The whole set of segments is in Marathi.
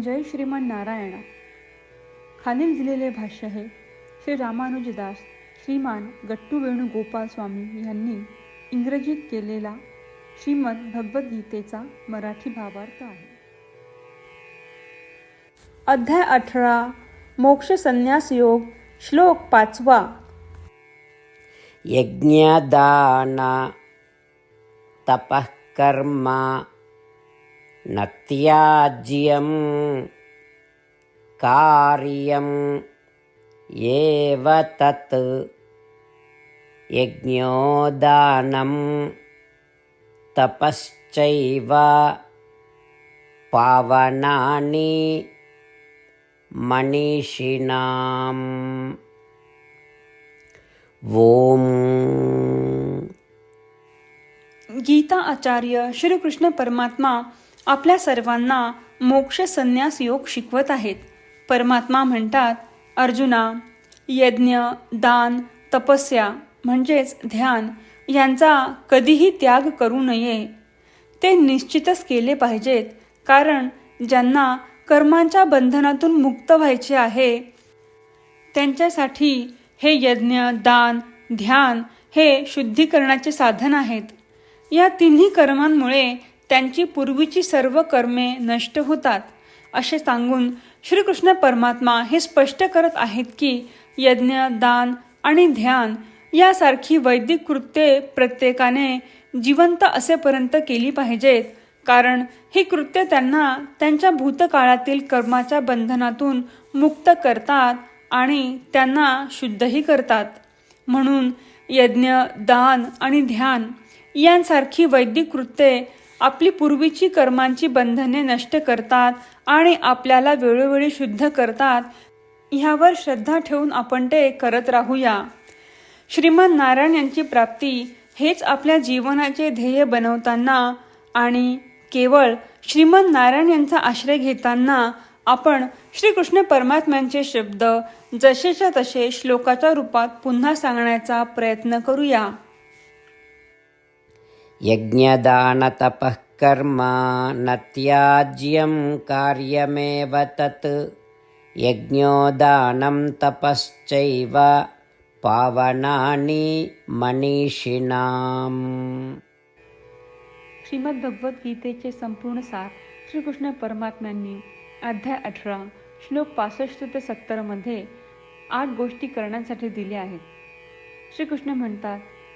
जय श्रीमान नारायणा. खालील दिलेले भाष्य हे श्री रामानुजदास श्रीमान गट्टू वेणुगोपाल स्वामी यांनी इंग्रजीत केलेला श्रीमद भगवद्गीतेचा मराठी भावार्थ आहे. अध्याय अठरा मोक्ष संन्यास योग श्लोक पाचवा. यज्ञदाना तपः न त्याज्यं कार्यम् एव तत् यज्ञोदानं तपश्चैव पावनानि मनीषिणाम्। ॐ गीता आचार्य श्रीकृष्ण परमात्मा आपल्या सर्वांना मोक्ष संन्यास योग शिकवत आहेत. परमात्मा म्हणतात अर्जुना यज्ञ दान तपस्या म्हणजेच ध्यान यांचा कधीही त्याग करू नये. ते निश्चितच केले पाहिजेत कारण ज्यांना कर्मांच्या बंधनातून मुक्त व्हायचे आहे त्यांच्यासाठी हे यज्ञ दान ध्यान हे शुद्धीकरणाचे साधन आहेत. या तिन्ही कर्मांमुळे त्यांची पूर्वीची सर्व कर्मे नष्ट होतात. असे सांगून श्रीकृष्ण परमात्मा हे स्पष्ट करत आहेत की यज्ञ दान आणि ध्यान यासारखी वैदिक कृत्ये प्रत्येकाने जिवंत असेपर्यंत केली पाहिजेत. कारण ही कृत्य त्यांना त्यांच्या भूतकाळातील कर्माच्या बंधनातून मुक्त करतात आणि त्यांना शुद्धही करतात. म्हणून यज्ञ दान आणि ध्यान यांसारखी वैदिक कृत्ये आपली पूर्वीची कर्मांची बंधने नष्ट करतात आणि आपल्याला वेळोवेळी शुद्ध करतात ह्यावर श्रद्धा ठेवून आपण ते करत राहूया. श्रीमन नारायण यांची प्राप्ती हेच आपल्या जीवनाचे ध्येय बनवताना आणि केवळ श्रीमन नारायण यांचा आश्रय घेताना आपण श्रीकृष्ण परमात्म्यांचे शब्द जसेच्या तसे श्लोकाच्या रूपात पुन्हा सांगण्याचा प्रयत्न करूया. यज्ञदानतपःकर्म न त्याज्यं कार्यमेव तत्। यज्ञोदानं तपश्चैव पावनानि मनीषिणाम्। श्रीमद्भगवद्गीतेचे संपूर्ण सार श्रीकृष्ण परमात्म्यांनी अध्याय अठरा श्लोक पासष्ट ते सत्तरमध्ये आठ गोष्टी करण्यासाठी दिल्या आहेत. श्रीकृष्ण म्हणतात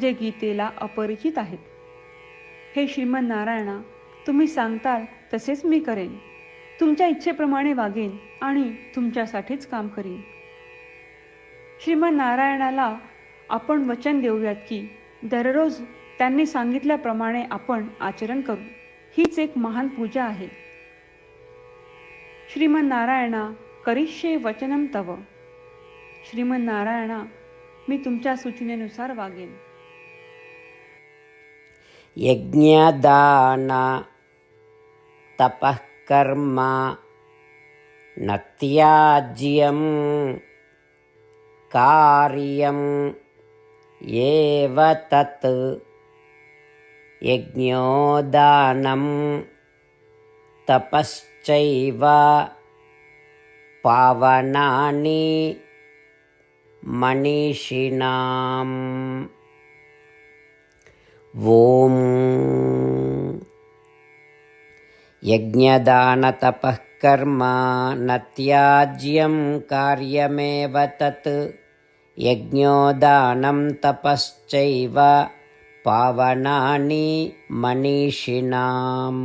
जे गीतेला अपरिचित आहेत. हे श्रीमन्नारायणा तुम्ही सांगताल तसेच मी करेन. तुमच्या इच्छेप्रमाणे वागेन आणि तुमच्यासाठीच काम करीन. श्रीमन्नारायणाला आपण वचन देऊयात की दररोज त्यांनी सांगितल्याप्रमाणे आपण आचरण करू. हीच एक महान पूजा आहे. श्रीमन्नारायणा करिष्ये वचनम तव. श्रीमन्नारायणा मी तुमच्या सूचनेनुसार वागेन. यज्ञदान तपः कर्म न त्याज्यं कार्यम् एव तत् यज्ञोदानं तपश्चैव पावनानि मनीषिणाम् ॐ यज्ञदानतपः कर्म न त्याज्यं कार्यमेव तत् यज्ञोदानं तपश्चैव पावनानि मनीषिणाम्